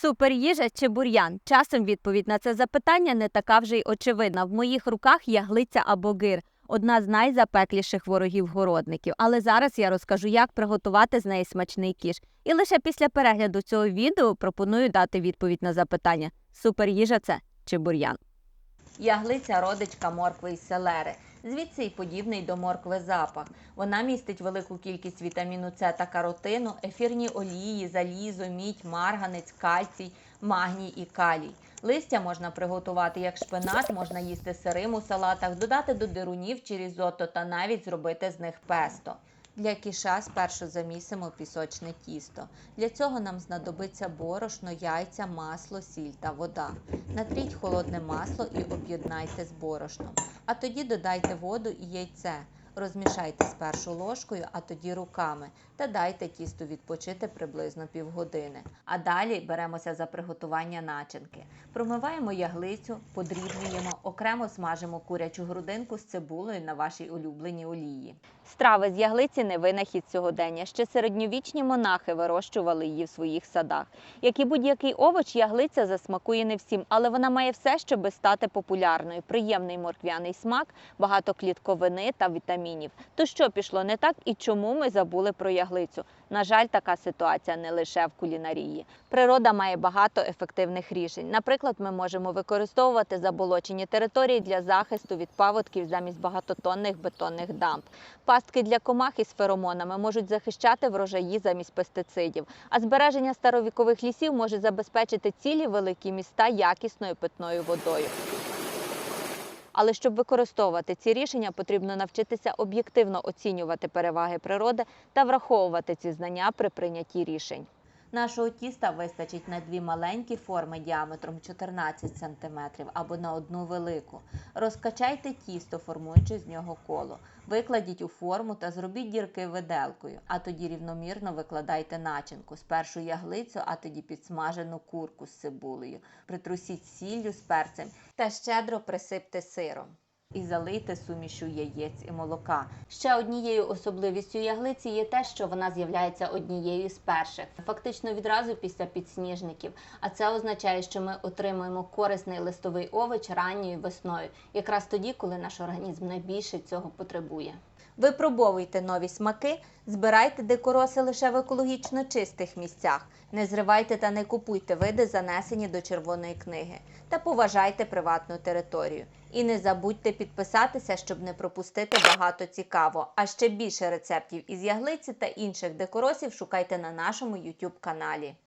Суперїжа чи бур'ян? Часом відповідь на це запитання не така вже й очевидна. В моїх руках яглиця або гир. Одна з найзапекліших ворогів городників. Але зараз я розкажу, як приготувати з неї смачний кіш. І лише після перегляду цього відео пропоную дати відповідь на запитання: суперїжа це чи бур'ян? Яглиця родичка моркви і селери. Звідси й подібний до моркви запах. Вона містить велику кількість вітаміну С та каротину, ефірні олії, залізо, мідь, марганець, кальцій, магній і калій. Листя можна приготувати як шпинат, можна їсти сирим у салатах, додати до дирунів чи різотто та навіть зробити з них песто. Для кіша спершу замісимо пісочне тісто. Для цього нам знадобиться борошно, яйця, масло, сіль та вода. Натріть холодне масло і об'єднайте з борошном. А тоді додайте воду і яйце. Розмішайте спершу ложкою, а тоді руками та дайте тісту відпочити приблизно півгодини. А далі беремося за приготування начинки. Промиваємо яглицю, подрібнюємо, окремо смажимо курячу грудинку з цибулею на вашій улюбленій олії. Страви з яглиці не винахід сьогодення. Ще середньовічні монахи вирощували її в своїх садах. Як і будь-який овоч, яглиця засмакує не всім, але вона має все, щоб стати популярною. Приємний морквяний смак, багато клітковини та вітамінів. То що пішло не так і чому ми забули про яглицю? На жаль, така ситуація не лише в кулінарії. Природа має багато ефективних рішень. Наприклад, ми можемо використовувати заболочені території для захисту від паводків замість багатотонних бетонних дамб. Пастки для комах із феромонами можуть захищати врожаї замість пестицидів, а збереження старовікових лісів може забезпечити цілі великі міста якісною питною водою. Але щоб використовувати ці рішення, потрібно навчитися об'єктивно оцінювати переваги природи та враховувати ці знання при прийнятті рішень. Нашого тіста вистачить на дві маленькі форми діаметром 14 см або на одну велику. Розкачайте тісто, формуючи з нього коло. Викладіть у форму та зробіть дірки виделкою, а тоді рівномірно викладайте начинку. Спершу яглицю, а тоді підсмажену курку з цибулею. Притрусіть сіллю з перцем та щедро присипте сиром. І залийте сумішю яєць і молока. Ще однією особливістю яглиці є те, що вона з'являється однією з перших, фактично відразу після підсніжників. А це означає, що ми отримуємо корисний листовий овоч ранньою весною, якраз тоді, коли наш організм найбільше цього потребує. Випробовуйте нові смаки, збирайте дикороси лише в екологічно чистих місцях. Не зривайте та не купуйте види, занесені до червоної книги, та поважайте приватну територію. І не забудьте підписатися, щоб не пропустити багато цікаво. А ще більше рецептів із яглиці та інших декоросів шукайте на нашому YouTube каналі.